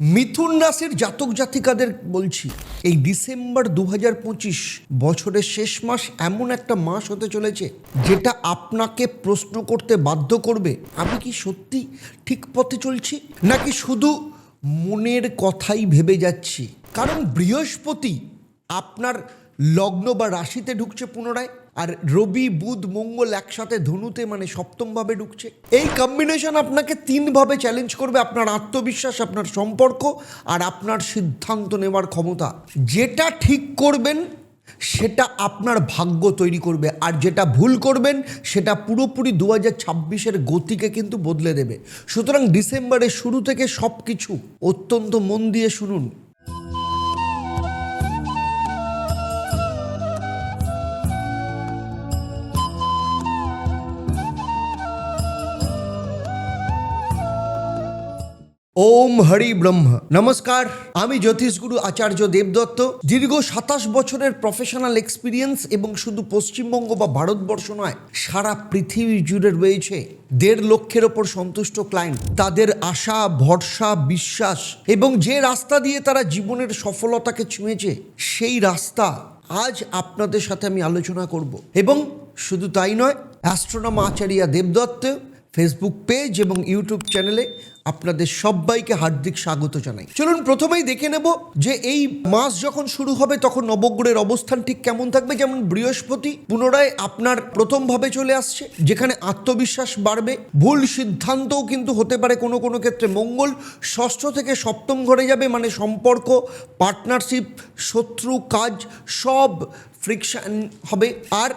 মিথুন রাশির জাতক জাতিকাদের বলছি, এই ডিসেম্বর দু বছরের শেষ মাস এমন একটা মাস হতে চলেছে, যেটা আপনাকে প্রশ্ন করতে বাধ্য করবে, আমি কি সত্যি ঠিক পথে চলছি? নাকি শুধু মনের কথাই ভেবে যাচ্ছি? কারণ বৃহস্পতি আপনার লগ্ন বা রাশিতে ঢুকছে পুনরায়। আর রবি, বুধ, মঙ্গল একসাথে ধনুতে মানে সপ্তমভাবে ঢুকছে। এই কম্বিনেশন আপনাকে তিনভাবে চ্যালেঞ্জ করবে আপনার আত্মবিশ্বাস, আপনার সম্পর্ক আর আপনার সিদ্ধান্ত নেওয়ার ক্ষমতা। যেটা ঠিক করবেন, সেটা আপনার ভাগ্য তৈরি করবে। আর যেটা ভুল করবেন, সেটা পুরোপুরি দু হাজার ছাব্বিশের গতিকে কিন্তু বদলে দেবে। সুতরাং ডিসেম্বরের শুরু থেকে সব কিছু অত্যন্ত মন দিয়ে শুনুন। ওম হরি ব্রহ্ম। নমস্কার, আমি জ্যোতিষগুরু আচার্য দেবদত্ত। দীর্ঘ সাতাশ বছরের প্রফেশনাল এক্সপিরিয়েন্স এবং শুধু পশ্চিমবঙ্গ বা ভারতবর্ষ নয়, সারা পৃথিবী জুড়ে রয়েছে দেড় লক্ষের ওপর সন্তুষ্ট ক্লায়েন্ট তাদের আশা, ভরসা, বিশ্বাস এবং যে রাস্তা দিয়ে তারা জীবনের সফলতাকে ছুঁয়েছে, সেই রাস্তা আজ আপনাদের সাথে আমি আলোচনা করব। এবং শুধু তাই নয় অ্যাস্ট্রোনম আচার্য দেবদত্ত ফেসবুক পেজ এবং ইউটিউব চ্যানেলে আপনাদের সবাইকে হার্দিক স্বাগত জানাই। চলুন প্রথমেই দেখে নেব যে এই মাস যখন শুরু হবে, তখন নবগ্রহের অবস্থান ঠিক কেমন থাকবে? যেমন বৃহস্পতি পুনরায় আপনার প্রথমভাবে চলে আসছে, যেখানে আত্মবিশ্বাস বাড়বে। ভুল সিদ্ধান্তও কিন্তু হতে পারে কোনো কোনো ক্ষেত্রে। মঙ্গল ষষ্ঠ থেকে সপ্তম ঘরে যাবে মানে সম্পর্ক পার্টনারশিপ শত্রু, কাজ, সব ফ্রিকশন হবে। আর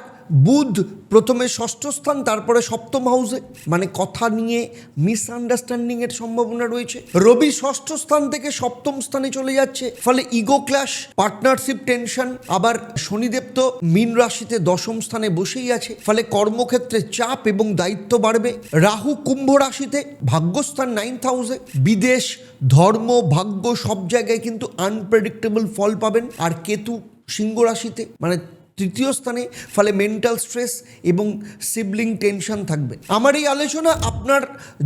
বুধ প্রথমে ষষ্ঠ স্থান, তারপরে সপ্তম হাউসে মানে কথা নিয়ে মিসআন্ডারস্ট্যান্ডিং এর সম্ভাবনা রয়েছে। রবি ষষ্ঠ স্থান থেকে সপ্তম স্থানে চলে যাচ্ছে। ফলে ইগো ক্লাশ পার্টনারশিপ টেনশন আবার শনিদেব তো মীন রাশিতে দশম স্থানে বসেই আছে। ফলে কর্মক্ষেত্রে চাপ এবং দায়িত্ব বাড়বে। রাহু কুম্ভ রাশিতে ভাগ্যস্থান নাইন্থ হাউসে বিদেশ, ধর্ম, ভাগ্য সব জায়গায় কিন্তু আনপ্রেডিক্টেবল ফল পাবেন। আর কেতু সিংহ রাশিতে। মানে তৃতীয় স্থানে, ফলে মেন্টাল স্ট্রেস এবং সিবলিং টেনশন থাকবে। আমার এই আলোচনা আপনার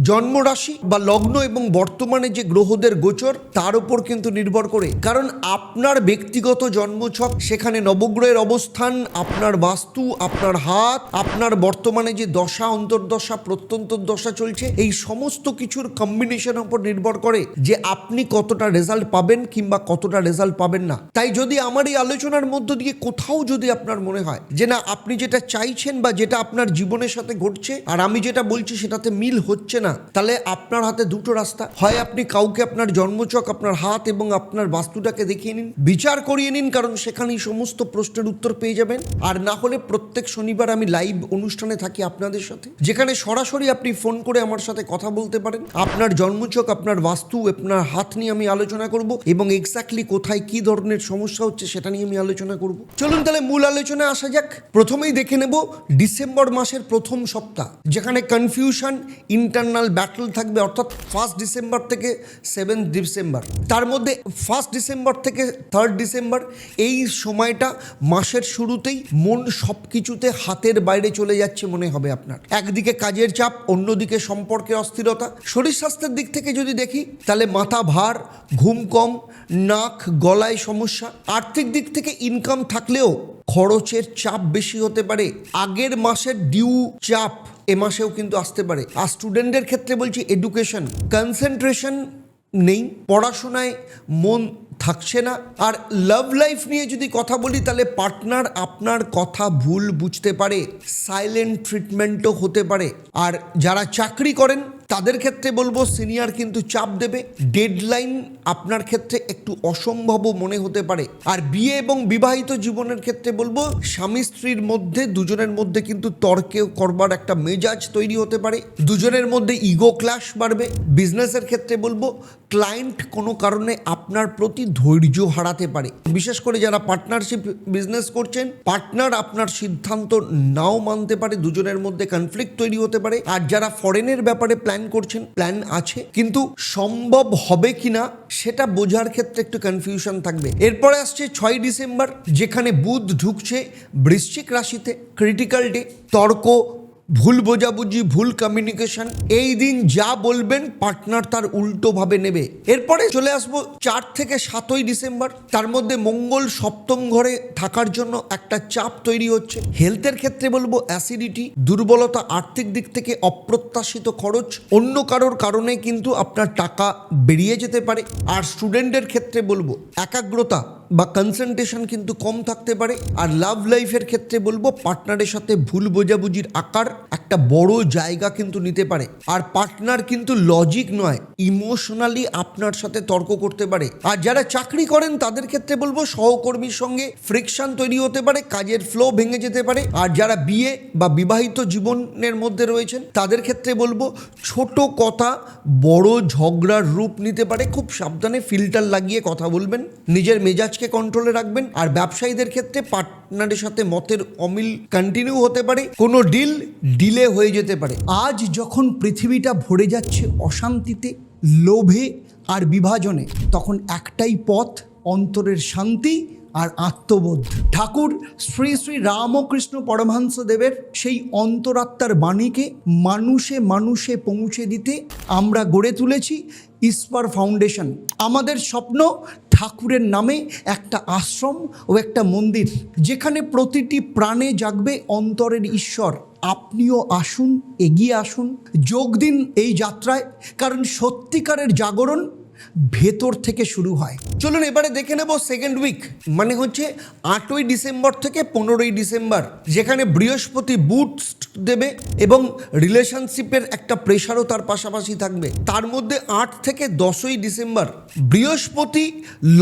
জন্মরাশি বা লগ্ন এবং বর্তমানে যে গ্রহদের গোচর, তার উপর কিন্তু নির্ভর করে। কারণ আপনার ব্যক্তিগত জন্মছক, সেখানে নবগ্রহের অবস্থান, আপনার বাস্তু, আপনার হাত, আপনার বর্তমানে যে দশা, অন্তর্দশা প্রত্যন্তর দশা চলছে, এই সমস্ত কিছুর কম্বিনেশন উপর নির্ভর করে যে আপনি কতটা রেজাল্ট পাবেন কিংবা কতটা রেজাল্ট পাবেন না। তাই যদি আমার এই আলোচনার মধ্য দিয়ে কোথাও যদি আপনার মনে হয়? যে না, আপনি যেটা চাইছেন বা যেটা আপনার জীবনের সাথে ঘটছে, আর আমি যেটা বলছি সেটাতে মিল হচ্ছে না, তাহলে আপনার হাতে দুটো রাস্তা। হয় আপনি কাউকে আপনার জন্মচক, আপনার হাত এবং আপনার বাস্তুটাকে দেখিয়ে নিন, বিচার করিয়ে নিন, কারণ সেখানেই সমস্ত প্রশ্নের উত্তর পেয়ে যাবেন। আর না হলে প্রত্যেক শনিবার আমি লাইভ অনুষ্ঠানে থাকি আপনাদের সাথে, যেখানে সরাসরি আপনি ফোন করে আমার সাথে কথা বলতে পারেন। আপনার জন্মচক, আপনার বাস্তু, আপনার হাত নিয়ে আমি আলোচনা করব এবং এক্স্যাক্টলি কোথায় কি ধরনের সমস্যা হচ্ছে সেটা নিয়ে আমি আলোচনা করব। চলুন তাহলে মূল আলোচনায় আসা যাক। প্রথমেই দেখে নেব ডিসেম্বর মাসের প্রথম সপ্তাহ, যেখানে কনফিউশন ইন্টারনাল ব্যাটল থাকবে, অর্থাৎ ফার্স্ট ডিসেম্বর থেকে সেভেন ডিসেম্বর তার মধ্যে ফার্স্ট ডিসেম্বর থেকে থার্ড ডিসেম্বর এই সময়টা মাসের শুরুতেই মন সব কিছুতে হাতের বাইরে চলে যাচ্ছে মনে হবে আপনার। একদিকে কাজের চাপ, অন্যদিকে সম্পর্কে অস্থিরতা। শরীর স্বাস্থ্যের দিক থেকে যদি দেখি, তাহলে মাথা ভার, ঘুম কম, নাক, গলায় সমস্যা। আর্থিক দিক থেকে ইনকাম থাকলেও খরচের চাপ বেশি হতে পারে, আগের মাসের ডিউ চাপ এ মাসেও কিন্তু আসতে পারে। আর স্টুডেন্টদের ক্ষেত্রে বলছি এডুকেশন কনসেন্ট্রেশন নেই, পড়াশোনায় মন থাকছে না। আর লাভ লাইফ নিয়ে যদি কথা বলি, তাহলে পার্টনার আপনার কথা ভুল বুঝতে পারে সাইলেন্ট ট্রিটমেন্টও হতে পারে। আর যারা চাকরি করেন তাদের ক্ষেত্রে বলব সিনিয়র কিন্তু চাপ দেবে। ডেডলাইন আপনার ক্ষেত্রে একটু অসম্ভবও মনে হতে পারে। আর বিয়ে এবং বিবাহিত জীবনের ক্ষেত্রে বলব, স্বামী স্ত্রীর মধ্যে, দুজনের মধ্যে কিন্তু তর্কে করবার একটা মেজাজ তৈরি হতে পারে। দুজনের মধ্যে ইগো ক্লাশ বাড়বে। বিজনেসের ক্ষেত্রে বলব, ক্লায়েন্ট কোনো কারণে আপনার প্রতি ধৈর্য হারাতে পারে। বিশেষ করে যারা পার্টনারশিপ বিজনেস করছেন, পার্টনার আপনার সিদ্ধান্ত নাও মানতে পারে। দুজনের মধ্যে কনফ্লিক্ট তৈরি হতে পারে। আর যারা ফরেনের ব্যাপারে প্ল্যান করছেন প্ল্যান আছে, কিন্তু সম্ভব হবে কিনা সেটা বোঝার ক্ষেত্রে একটু কনফিউশন থাকবে। এরপরে আসছে ছয় ডিসেম্বর, যেখানে বুধ ঢুকছে বৃশ্চিক রাশিতে ক্রিটিক্যাল ডে তর্ক ভুল বোঝাবুঝি, ভুল কমিউনিকেশন এই দিন যা বলবেন পার্টনার তার উল্টোভাবে নেবে। এরপরে চলে আসব চার থেকে সাতই ডিসেম্বর। তার মধ্যে মঙ্গল সপ্তম ঘরে থাকার জন্য একটা চাপ তৈরি হচ্ছে। হেলথের ক্ষেত্রে বলব অ্যাসিডিটি দুর্বলতা আর্থিক দিক থেকে অপ্রত্যাশিত খরচ, অন্য কারোর কারণে কিন্তু আপনার টাকা বেরিয়ে যেতে পারে। আর স্টুডেন্টের ক্ষেত্রে বলব একাগ্রতা বা কনসেন্ট্রেশন কিন্তু কম থাকতে পারে। আর লাভ লাইফের ক্ষেত্রে বলব পার্টনারের সাথে ভুল বোঝাবুঝির আকার একটা বড় জায়গা কিন্তু নিতে পারে। আর পার্টনার কিন্তু লজিক নয় ইমোশনালি আপনার সাথে তর্ক করতে পারে। আর যারা চাকরি করেন, তাদের ক্ষেত্রে বলব, সহকর্মীর সঙ্গে ফ্রিকশন তৈরি হতে পারে, কাজের ফ্লো ভেঙে যেতে পারে। আর যারা বিয়ে বা বিবাহিত জীবনের মধ্যে রয়েছেন, তাদের ক্ষেত্রে বলব, ছোট কথা বড় ঝগড়ার রূপ নিতে পারে। খুব সাবধানে ফিল্টার লাগিয়ে কথা বলবেন। নিজের মেজাজকে কন্ট্রোলে রাখবেন। আর ব্যবসায়ীদের ক্ষেত্রে পার্টনারের সাথে মতের অমিল কন্টিনিউ হতে পারে। কোনো ডিল ডিলে হয়ে যেতে পারে। আজ যখন পৃথিবীটা ভরে যাচ্ছে অশান্তিতে, লোভে আর বিভাজনে, তখন একটাই পথ, অন্তরের শান্তি আর আত্মবোধ। ঠাকুর শ্রী শ্রী রামকৃষ্ণ পরমহংস দেবের সেই অন্তরাত্মার বাণীকে মানুষে মানুষে পৌঁছে দিতে আমরা গড়ে তুলেছি। ইস্পার ফাউন্ডেশন আমাদের স্বপ্ন ঠাকুরের নামে একটা আশ্রম ও একটা মন্দির, যেখানে প্রতিটি প্রাণে জাগবে অন্তরের ঈশ্বর। আপনিও আসুন, এগিয়ে আসুন, যোগ দিন এই যাত্রায়, কারণ সত্যিকারের জাগরণ ভেতর থেকে শুরু হয়। চলুন এবারে দেখে নেব সেকেন্ড উইক মানে হচ্ছে আটই ডিসেম্বর থেকে পনেরোই ডিসেম্বর, যেখানে বৃহস্পতি বুটস্ট দেবে এবং রিলেশনশিপের একটা প্রেশারও তার পাশাপাশি থাকবে। তার মধ্যে আট থেকে দশই ডিসেম্বর, বৃহস্পতি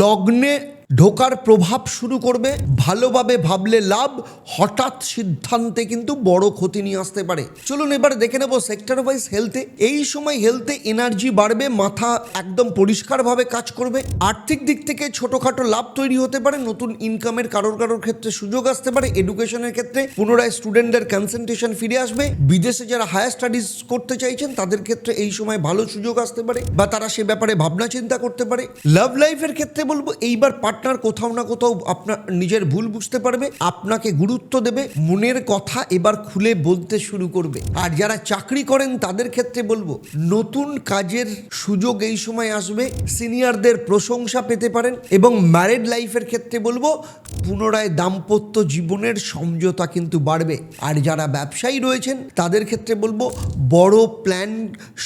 লগ্নে ঢোকার প্রভাব শুরু করবে, ভালোভাবে ভাবলে লাভ, হঠাৎ সিদ্ধান্তে কিন্তু বড় ক্ষতি নিয়ে আসতে পারে। চলুন এবার দেখে নেব সেক্টর ওয়াইজ হেলথে এই সময় হেলথে এনার্জি বাড়বে, মাথা একদম পরিষ্কারভাবে কাজ করবে। আর্থিক দিক থেকে ছোটোখাটো লাভ তৈরি হতে পারে, নতুন ইনকামের কারোর কারোর ক্ষেত্রে সুযোগ আসতে পারে। এডুকেশনের ক্ষেত্রে পুনরায় স্টুডেন্টদের কনসেন্ট্রেশন ফিরে আসবে। বিদেশে যারা হায়ার স্টাডিজ করতে চাইছেন, তাদের ক্ষেত্রে এই সময় ভালো সুযোগ আসতে পারে বা তারা সে ব্যাপারে ভাবনা চিন্তা করতে পারে। লাভ লাইফের ক্ষেত্রে বলব, এইবার পার্টনার কোথাও না কোথাও আপনার নিজের ভুল বুঝতে পারবে, আপনাকে গুরুত্ব দেবে, মনের কথা এবার খুলে বলতে শুরু করবে। আর যারা চাকরি করেন তাদের ক্ষেত্রে বলব, নতুন কাজের সুযোগ এই সময় আসবে, সিনিয়রদের প্রশংসা পেতে পারেন এবং ম্যারিড লাইফের ক্ষেত্রে বলব, পুনরায় দাম্পত্য জীবনের সমঝোতা কিন্তু বাড়বে। আর যারা ব্যবসায়ী রয়েছেন তাদের ক্ষেত্রে বলব, বড় প্ল্যান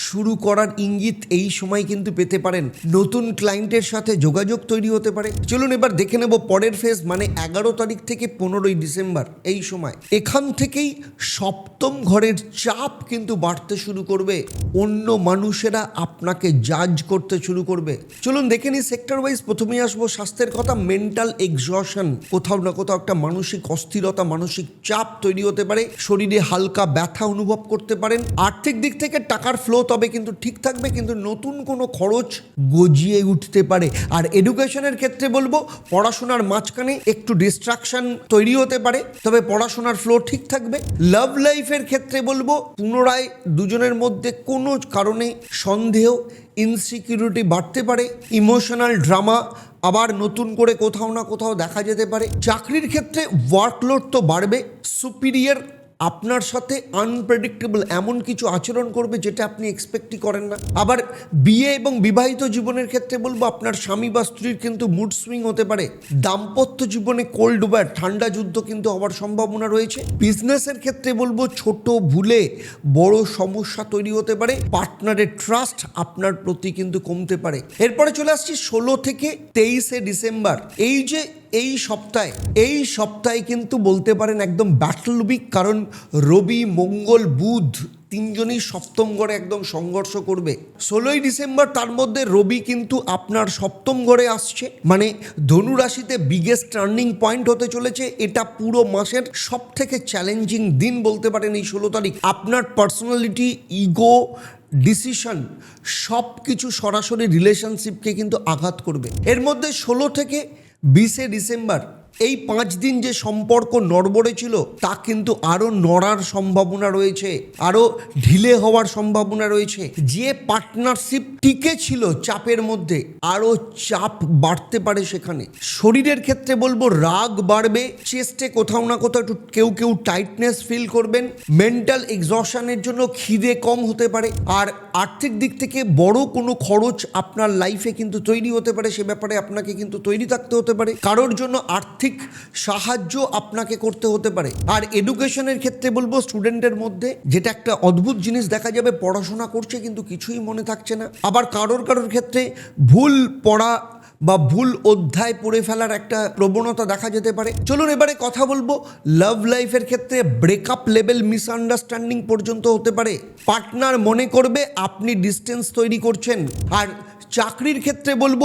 শুরু করার ইঙ্গিত এই সময় কিন্তু পেতে পারেন। নতুন ক্লায়েন্টের সাথে যোগাযোগ তৈরি হতে পারে। চলুন এবার দেখে নেব পরের ফেজ মানে এগারো তারিখ থেকে পনেরোই ডিসেম্বর, এই সময়। এখান থেকেই সপ্তম ঘরের চাপ কিন্তু বাড়তে শুরু করবে। অন্য মানুষেরা আপনাকে জাজ করতে শুরু করবে। চলুন দেখে নিই সেক্টর ওয়াইজ প্রথমেই আসব স্বাস্থ্যের কথা মেন্টাল এক্সশন কোথাও না কোথাও একটা মানসিক অস্থিরতা, মানসিক চাপ তৈরি হতে পারে। শরীরে হালকা ব্যথা অনুভব করতে পারেন। আর্থিক দিক থেকে টাকার ফ্লো তবে কিন্তু ঠিক থাকবে, কিন্তু নতুন কোনো খরচ গজিয়ে উঠতে পারে। আর এডুকেশনের ক্ষেত্রে বলব, পড়াশোনার মাঝখানে একটু ডিস্ট্রাকশন তৈরি হতে পারে, তবে পড়াশোনার ফ্লো ঠিক থাকবে। লাভ লাইফের ক্ষেত্রে বলব, পুনরায় দুজনের মধ্যে কোনো কারণে সন্দেহ ইনসিকিউরিটি বাড়তে পারে ইমোশনাল ড্রামা আবার নতুন করে কোথাও না কোথাও দেখা যেতে পারে। চাকরির ক্ষেত্রে ওয়ার্কলোড তো বাড়বে সুপিরিয়ার আপনার সাথে আনপ্রেডিক্টেবল এমন কিছু আচরণ করবে যেটা আপনি এক্সপেক্টই করেন না। আবার বিয়ে এবং বিবাহিত জীবনের ক্ষেত্রে বলব, আপনার স্বামী বা স্ত্রীর কিন্তু মুড সুইং হতে পারে। দাম্পত্য জীবনে কোল্ড ওয়ার ঠান্ডা যুদ্ধ কিন্তু হওয়ার সম্ভাবনা রয়েছে। বিজনেসের ক্ষেত্রে বলব, ছোট ভুলে বড় সমস্যা তৈরি হতে পারে। পার্টনারের ট্রাস্ট আপনার প্রতি কিন্তু কমতে পারে। এরপরে চলে আসছি ষোলো থেকে তেইশে ডিসেম্বর। এই যে এই সপ্তাহে এই সপ্তাহে কিন্তু বলতে পারেন একদম ব্যাটল উইক কারণ রবি, মঙ্গল, বুধ তিনজনই সপ্তম ঘরে একদম সংঘর্ষ করবে। ষোলোই ডিসেম্বর তার মধ্যে রবি কিন্তু আপনার সপ্তম ঘরে আসছে। মানে ধনু রাশিতে বিগেস্ট টার্নিং পয়েন্ট হতে চলেছে। এটা পুরো মাসের সব থেকে চ্যালেঞ্জিং দিন বলতে পারেন এই ষোলো তারিখ। আপনার পার্সোনালিটি ইগো ডিসিশন সব কিছু সরাসরি রিলেশনশিপকে কিন্তু আঘাত করবে। এর মধ্যে ষোলো থেকে বিশে ডিসেম্বর এই পাঁচ দিন যে সম্পর্ক নড়বড়ে ছিল, তা কিন্তু আরও নড়ার সম্ভাবনা রয়েছে, আরও ঢিলে হওয়ার সম্ভাবনা রয়েছে। যে পার্টনারশিপ টিকে ছিল চাপের মধ্যে, আরও চাপ বাড়তে পারে সেখানে। শরীরের ক্ষেত্রে বলব রাগ বাড়বে চেস্টে কোথাও না কোথাও একটু কেউ কেউ টাইটনেস ফিল করবেন মেন্টাল এক্সশনের জন্য খিদে কম হতে পারে, আর আর্থিক দিক থেকে বড় কোনো খরচ আপনার লাইফে কিন্তু তৈরি হতে পারে, সে ব্যাপারে আপনাকে কিন্তু তৈরি থাকতে হতে পারে। কারোর জন্য আর্থিক সাহায্য আপনাকে করতে হতে পারে। আর এডুকেশনের ক্ষেত্রে বলব, স্টুডেন্টের মধ্যে যেটা একটা অদ্ভুত জিনিস দেখা যাবে, পড়াশোনা করছে কিন্তু কিছুই মনে থাকছে না। আবার কারোর কারোর ক্ষেত্রে ভুল পড়া বা ভুল অধ্যায় পড়ে ফেলার একটা প্রবণতা দেখা যেতে পারে। চলুন এবারে কথা বলব লাভ লাইফের ক্ষেত্রে ব্রেকআপ লেভেল মিসআন্ডারস্ট্যান্ডিং পর্যন্ত হতে পারে। পার্টনার মনে করবে, আপনি ডিস্টেন্স তৈরি করছেন। আর চাকরির ক্ষেত্রে বলব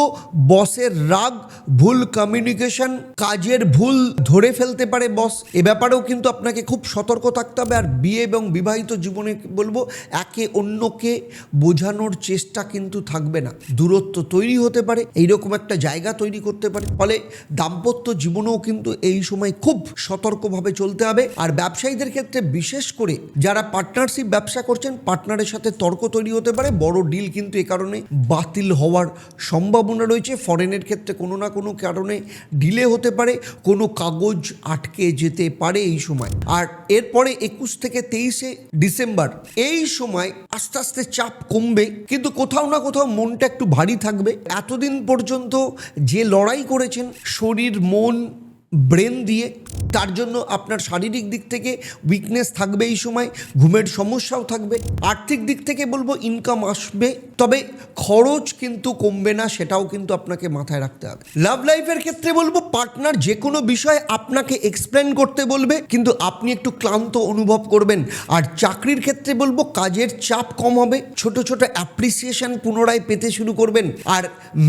বসের রাগ, ভুল কমিউনিকেশন কাজের ভুল ধরে ফেলতে পারে বস এ ব্যাপারেও কিন্তু আপনাকে খুব সতর্ক থাকতে হবে। আর বিয়ে এবং বিবাহিত জীবনে বলব, একে অন্যকে বোঝানোর চেষ্টা কিন্তু থাকবে না। দূরত্ব তৈরি হতে পারে, এইরকম একটা জায়গা তৈরি করতে পারে। ফলে দাম্পত্য জীবনেও কিন্তু এই সময় খুব সতর্কভাবে চলতে হবে। আর ব্যবসায়ীদের ক্ষেত্রে বিশেষ করে যারা পার্টনারশিপ ব্যবসা করছেন পার্টনারের সাথে তর্ক তৈরি হতে পারে। বড় ডিল কিন্তু এ কারণে বাতিল হওয়ার সম্ভাবনা রয়েছে। ফরেনের ক্ষেত্রে কোনো না কোনো কারণে ডিলে হতে পারে, কোনো কাগজ আটকে যেতে পারে এই সময়। আর এরপরে একুশ থেকে তেইশে ডিসেম্বর, এই সময় আস্তে আস্তে চাপ কমবে, কিন্তু কোথাও না কোথাও মনটা একটু ভারী থাকবে। এতদিন পর্যন্ত যে লড়াই করেছেন, শরীর, মন ব্রেন দিয়ে, তার জন্য আপনার শারীরিক দিক থেকে উইকনেস থাকবে এই সময়, ঘুমের সমস্যাও থাকবে, আর্থিক দিক থেকে বলব ইনকাম আসবে, তবে খরচ কিন্তু কমবে না, সেটাও কিন্তু আপনাকে মাথায় রাখতে হবে। লাভ লাইফের ক্ষেত্রে বলব পার্টনার যে কোনো বিষয় আপনাকে এক্সপ্লেন করতে বলবে, কিন্তু আপনি একটু ক্লান্ত অনুভব করবেন। আর চাকরির ক্ষেত্রে বলব, কাজের চাপ কম হবে, ছোট ছোট অ্যাপ্রিসিয়েশন পুনরায় পেতে শুরু করবেন। আর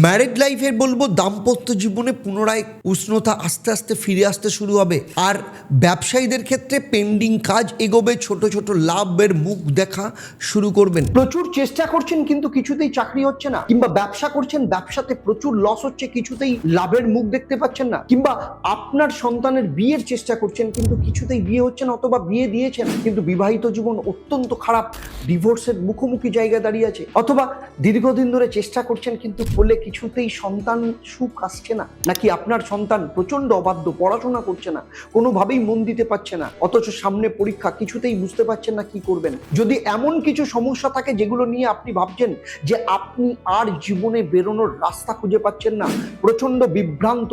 ম্যারিড লাইফের বলব, দাম্পত্য জীবনে পুনরায় উষ্ণতা আস্তে আস্তে ফিরে আসতে শুরু হবে। আর ব্যবসায়ীদের ক্ষেত্রে পেন্ডিং কাজ এগোবে, ছোট ছোট লাভের মুখ দেখা শুরু করবেন। প্রচুর চেষ্টা করছেন, কিন্তু কিছুতেই চাকরি হচ্ছে না। কিংবা ব্যবসা করছেন, ব্যবসাতে প্রচুর লস হচ্ছে, কিছুতেই লাভের মুখ দেখতে পাচ্ছেন না। কিংবা আপনার সন্তানের বিয়ের চেষ্টা করছেন, কিন্তু কিছুতেই বিয়ে হচ্ছে না অথবা বিয়ে দিয়েছেন, কিন্তু বিবাহিত জীবন অত্যন্ত খারাপ। ডিভোর্সের মুখোমুখি জায়গায় দাঁড়িয়ে আছে। অথবা দীর্ঘদিন ধরে চেষ্টা করছেন, কিন্তু ফলে কিছুতেই সন্তান সুখ আসছে না। নাকি আপনার সন্তান প্রচণ্ড অবাধ্য পড়াশোনা করছে না, কোনোভাবেই মন দিতে পারছে না, অথচ সামনে পরীক্ষা, কিছুতেই বুঝতে পারছেন না কি করবেন। যদি এমন কিছু সমস্যা থাকে যেগুলো নিয়ে আপনি ভাবছেন যে আপনি আর জীবনে বেরোনোর রাস্তা খুঁজে পাচ্ছেন না, প্রচণ্ড বিভ্রান্ত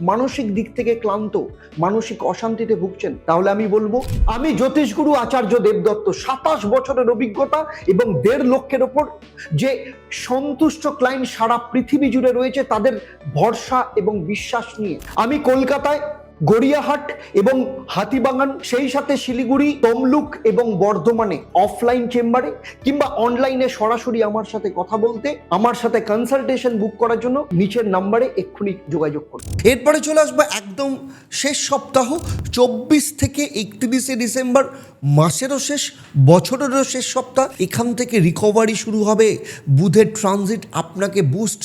মানসিক দিক থেকে ক্লান্ত, মানসিক অশান্তিতে ভুগছেন। তাহলে আমি বলব, আমি জ্যোতিষগুরু আচার্য দেবদত্ত, সাতাশ বছরের অভিজ্ঞতা এবং দেড় লক্ষের ওপর যে সন্তুষ্ট ক্লায়েন্ট সারা পৃথিবী জুড়ে রয়েছে, তাদের ভরসা এবং বিশ্বাস নিয়ে। আমি কলকাতায় গড়িয়াহাট এবং হাতিবাগান, সেই সাথে শিলিগুড়ি, তমলুক এবং বর্ধমানে অফলাইন চেম্বারে কিংবা অনলাইনে সরাসরি আমার সাথে কথা বলতে, আমার সাথে কনসালটেশন বুক করার জন্য নিচের নাম্বারে এক্ষুনি যোগাযোগ করুন। এরপরে চলে আসব একদম শেষ সপ্তাহ, চব্বিশ থেকে একত্রিশে ডিসেম্বর, মাসেরও শেষ, বছরেরও শেষ সপ্তাহ, এখান থেকে রিকভারি শুরু হবে। বুধের ট্রানজিট আপনাকে বুস্ট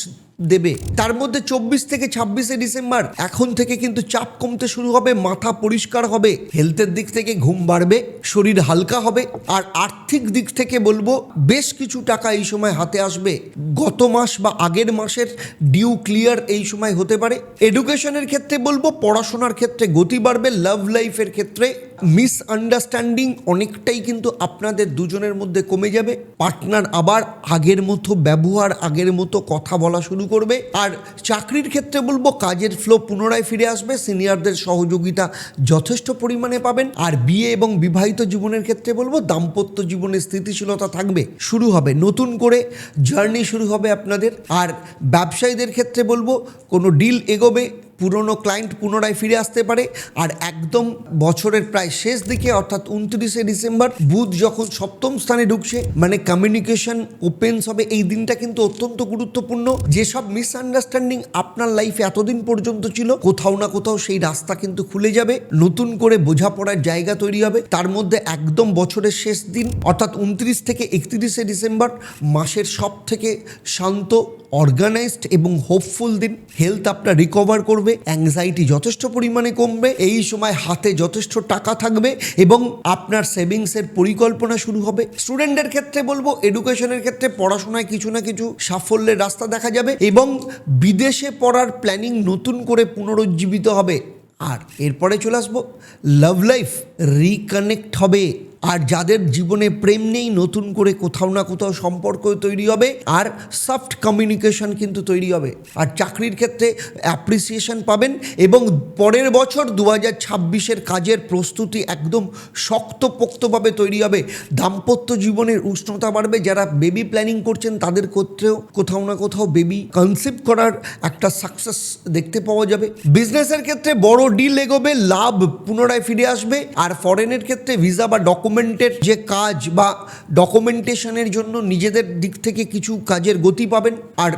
দেবে। তার মধ্যে চব্বিশ থেকে ছাব্বিশে ডিসেম্বর। এখন থেকে কিন্তু চাপ কমতে শুরু হবে, মাথা পরিষ্কার হবে, হেলথের দিক থেকে ঘুম বাড়বে, শরীর হালকা হবে, আর আর্থিক দিক থেকে বলব, বেশ কিছু টাকা এই সময় হাতে আসবে। গত মাস বা আগের মাসের ডিউ ক্লিয়ার এই সময় হতে পারে। এডুকেশনের ক্ষেত্রে বলব, পড়াশোনার ক্ষেত্রে গতি বাড়বে, লাভ লাইফের ক্ষেত্রে মিস আন্ডারস্ট্যান্ডিং অনেকটাই কিন্তু আপনাদের দুজনের মধ্যে কমে যাবে। পার্টনার আবার আগের মতো ব্যবহার, আগের মতো কথা বলা শুরু করবে। আর চাকরির ক্ষেত্রে বলব, কাজের ফ্লো পুনরায় ফিরে আসবে। সিনিয়রদের সহযোগিতা যথেষ্ট পরিমাণে পাবেন। আর বিয়ে এবং বিবাহিত জীবনের ক্ষেত্রে বলব, দাম্পত্য জীবনে স্থিতিশীলতা থাকবে। শুরু হবে নতুন করে জার্নি শুরু হবে আপনাদের। আর ব্যবসায়ীদের ক্ষেত্রে বলব, কোনো ডিল এগোবে পুরনো ক্লায়েন্ট পুনরায় ফিরে আসতে পারে। আর একদম বছরের প্রায় শেষ দিকে, অর্থাৎ উনত্রিশে ডিসেম্বর, বুধ যখন সপ্তম স্থানে ঢুকছে মানে কমিউনিকেশন ওপেন্স হবে, এই দিনটা কিন্তু অত্যন্ত গুরুত্বপূর্ণ। যেসব মিসআন্ডারস্ট্যান্ডিং আপনার লাইফে এতদিন পর্যন্ত ছিল, কোথাও না কোথাও সেই রাস্তা কিন্তু খুলে যাবে, নতুন করে বোঝাপড়ার জায়গা তৈরি হবে। তার মধ্যে একদম বছরের শেষ দিন, অর্থাৎ উনত্রিশ থেকে একত্রিশে ডিসেম্বর, মাসের সব থেকে শান্ত অর্গানাইজড এবং হোপফুল দিন হেলথ আপনার রিকভার করবে অ্যাংজাইটি যথেষ্ট পরিমাণে কমবে, এই সময় হাতে যথেষ্ট টাকা থাকবে এবং আপনার সেভিংসের পরিকল্পনা শুরু হবে। স্টুডেন্টের ক্ষেত্রে বলব এডুকেশনের ক্ষেত্রে পড়াশোনায় কিছু না কিছু সাফল্যের রাস্তা দেখা যাবে এবং বিদেশে পড়ার প্ল্যানিং নতুন করে পুনরুজ্জীবিত হবে। আর এরপরে চলে আসব লাভ লাইফ রিকানেক্ট হবে। আর যাদের জীবনে প্রেম নেই, নতুন করে কোথাও না কোথাও সম্পর্ক তৈরি হবে আর সফট কমিউনিকেশন কিন্তু তৈরি হবে। আর চাকরির ক্ষেত্রে অ্যাপ্রিসিয়েশন পাবেন এবং পরের বছর দু হাজার ছাব্বিশের কাজের প্রস্তুতি একদম শক্তপোক্তভাবে তৈরি হবে। দাম্পত্য জীবনের উষ্ণতা বাড়বে, যারা বেবি প্ল্যানিং করছেন তাদের ক্ষেত্রেও কোথাও না কোথাও বেবি কনসেপ্ট করার একটা সাকসেস দেখতে পাওয়া যাবে। বিজনেসের ক্ষেত্রে বড় ডিল এগোবে, লাভ পুনরায় ফিরে আসবে। আর ফরেনের ক্ষেত্রে ভিসা বা ডকুমেন্টের যে কাজ বা ডকুমেন্টেশনের জন্য নিজেদের দিক থেকে কিছু কাজের গতি পাবেন। আর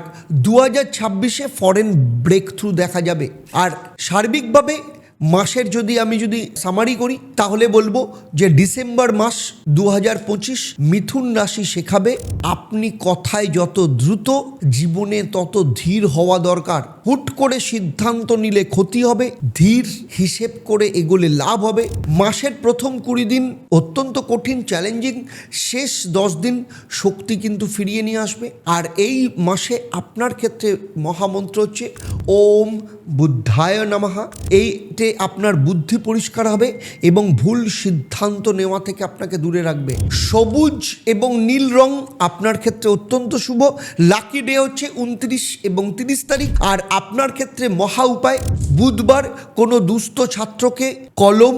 দু হাজার ছাব্বিশে ফরেন ব্রেক থ্রু দেখা যাবে। আর সার্বিকভাবে মাসের যদি আমি যদি সামারি করি, তাহলে বলব যে ডিসেম্বর মাস দু হাজার পঁচিশ মিথুন রাশি শেখাবে, আপনি কথায় যত দ্রুত, জীবনে তত ধীর হওয়া দরকার। হুট করে সিদ্ধান্ত নিলে ক্ষতি হবে, ধীর হিসেব করে এগোলে লাভ হবে। মাসের প্রথম কুড়ি দিন অত্যন্ত কঠিন চ্যালেঞ্জিং শেষ দশ দিন শক্তি কিন্তু ফিরিয়ে নিয়ে আসবে। আর এই মাসে আপনার ক্ষেত্রে মহামন্ত্র হচ্ছে, ওম বুদ্ধায় নামাহা এইতে আপনার বুদ্ধি পরিষ্কার হবে এবং ভুল সিদ্ধান্ত নেওয়া থেকে আপনাকে দূরে রাখবে। সবুজ এবং নীল রং আপনার ক্ষেত্রে অত্যন্ত শুভ। লাকি ডে হচ্ছে উনত্রিশ এবং তিরিশ তারিখ। আর আপনার ক্ষেত্রে মহা উপায়, বুধবার কোনো দুস্থ ছাত্রকে কলম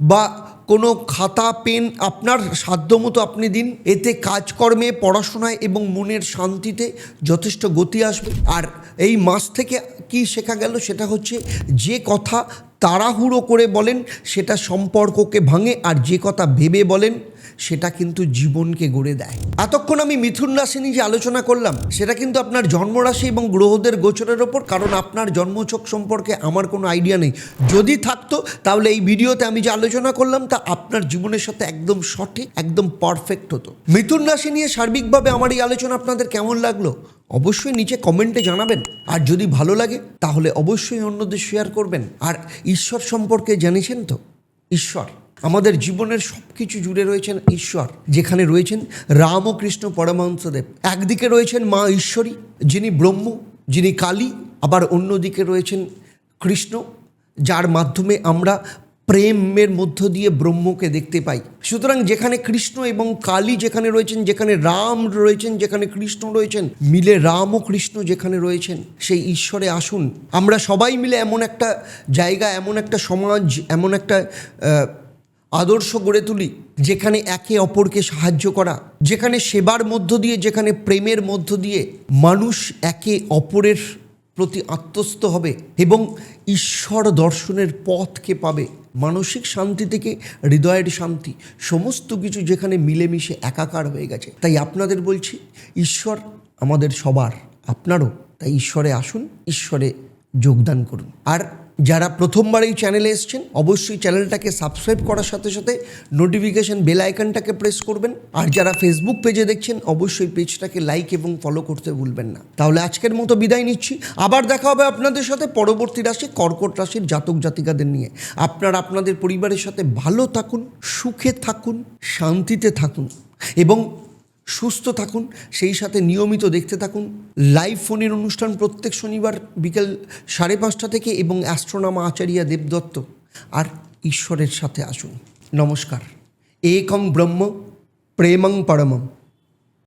বা কোনো খাতা, পেন আপনার সাধ্যমতো আপনি দিন। এতে কাজকর্মে, পড়াশোনায় এবং মনের শান্তিতে যথেষ্ট গতি আসবে। আর এই মাস থেকে কি শেখা গেল? সেটা হচ্ছে যে কথা তাড়াহুড়ো করে বলেন, সেটা সম্পর্ককে ভাঙে আর যে কথা ভেবে বলেন, সেটা কিন্তু জীবনকে গড়ে দেয়। এতক্ষণ আমি মিথুন রাশি নিয়ে যে আলোচনা করলাম, সেটা কিন্তু আপনার জন্মরাশি এবং গ্রহদের গোচরের ওপর, কারণ আপনার জন্মছক সম্পর্কে আমার কোনো আইডিয়া নেই। যদি থাকতো, তাহলে এই ভিডিওতে আমি যে আলোচনা করলাম, তা আপনার জীবনের সাথে একদম সঠিক, একদম পারফেক্ট হতো। মিথুন রাশি নিয়ে সার্বিকভাবে আমার এই আলোচনা আপনাদের কেমন লাগল? অবশ্যই নিচে কমেন্টে জানাবেন। আর যদি ভালো লাগে, তাহলে অবশ্যই অন্যদের শেয়ার করবেন। আর ঈশ্বর সম্পর্কে জানিয়েছেন তো? ঈশ্বর। আমাদের জীবনের সব কিছু জুড়ে রয়েছেন ঈশ্বর। যেখানে রয়েছেন রাম ও কৃষ্ণ পরমহংসদেব। একদিকে রয়েছেন মা ঈশ্বরী, যিনি ব্রহ্ম, যিনি কালী, আবার অন্যদিকে রয়েছেন কৃষ্ণ, যার মাধ্যমে আমরা প্রেমের মধ্য দিয়ে ব্রহ্মকে দেখতে পাই। সুতরাং যেখানে কৃষ্ণ এবং কালী যেখানে রয়েছেন, যেখানে রাম রয়েছেন, যেখানে কৃষ্ণ রয়েছেন, মিলে রাম ও কৃষ্ণ যেখানে রয়েছেন, সেই ঈশ্বরে আসুন। আমরা সবাই মিলে এমন একটা জায়গা, এমন একটা সমাজ, এমন একটা আদর্শ গড়ে তুলি, যেখানে একে অপরকে সাহায্য করা, যেখানে সেবার মধ্য দিয়ে, যেখানে প্রেমের মধ্য দিয়ে মানুষ একে অপরের প্রতি আত্মস্থ হবে এবং ঈশ্বর দর্শনের পথকে পাবে। মানসিক শান্তি থেকে হৃদয়ের শান্তি, সমস্ত কিছু যেখানে মিলেমিশে একাকার হয়ে গেছে। তাই আপনাদের বলছি, ঈশ্বর আমাদের সবার, আপনারও। তাই ঈশ্বরে আসুন, ঈশ্বরে যোগদান করুন। আর যারা প্রথমবার এই চ্যানেলে এসছেন, অবশ্যই চ্যানেলটাকে সাবস্ক্রাইব করার সাথে সাথে নোটিফিকেশন বেল আইকনটাকে প্রেস করবেন। আর যারা ফেসবুক পেজে দেখছেন, অবশ্যই পেজটাকে লাইক এবং ফলো করতে ভুলবেন না। তাহলে আজকের মতো বিদায় নিচ্ছি। আবার দেখা হবে আপনাদের সাথে পরবর্তী রাশি, কর্কট রাশির জাতক জাতিকাদের নিয়ে। আপনারা আপনাদের পরিবারের সাথে ভালো থাকুন, সুখে থাকুন, শান্তিতে থাকুন। এবং সুস্থ থাকুন, সেই সাথে নিয়মিত দেখতে থাকুন। লাইভ ফোনের অনুষ্ঠান প্রত্যেক শনিবার বিকেল সাড়ে পাঁচটা থেকে এবং অ্যাস্ট্রোনামা আচার্যা দেবদত্ত। আর ঈশ্বরের সাথে আসুন। নমস্কার। একং ব্রহ্ম, প্রেমং পরমম।